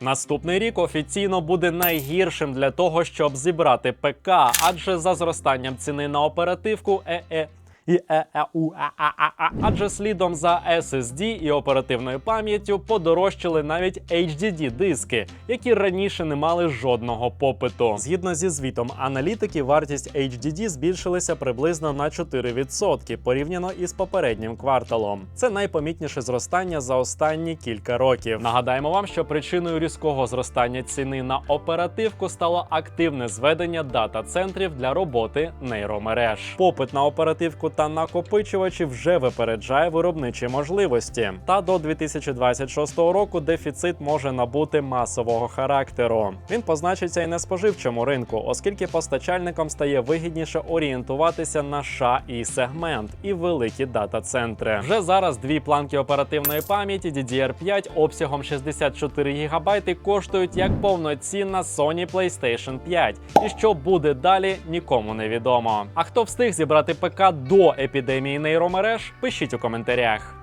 Наступний рік офіційно буде найгіршим для того, щоб зібрати ПК, адже за зростанням ціни на оперативку ЕЕ. І ЕЕУ, адже слідом за SSD і оперативною пам'яттю подорожчали навіть HDD диски, які раніше не мали жодного попиту. Згідно зі звітом аналітики, вартість HDD збільшилася приблизно на 4% порівняно із попереднім кварталом. Це найпомітніше зростання за останні кілька років. Нагадаємо вам, що причиною різкого зростання ціни на оперативку стало активне зведення дата-центрів для роботи нейромереж. Попит на оперативку та накопичувачі вже випереджає виробничі можливості. Та до 2026 року дефіцит може набути масового характеру. Він позначиться і на споживчому ринку, оскільки постачальникам стає вигідніше орієнтуватися на ша і сегмент і великі дата-центри. Вже зараз дві планки оперативної пам'яті DDR5 обсягом 64 ГБ коштують як повноцінна Sony PlayStation 5. І що буде далі, нікому не відомо. А хто встиг зібрати ПК до епідемії нейромереж? Пишіть у коментарях.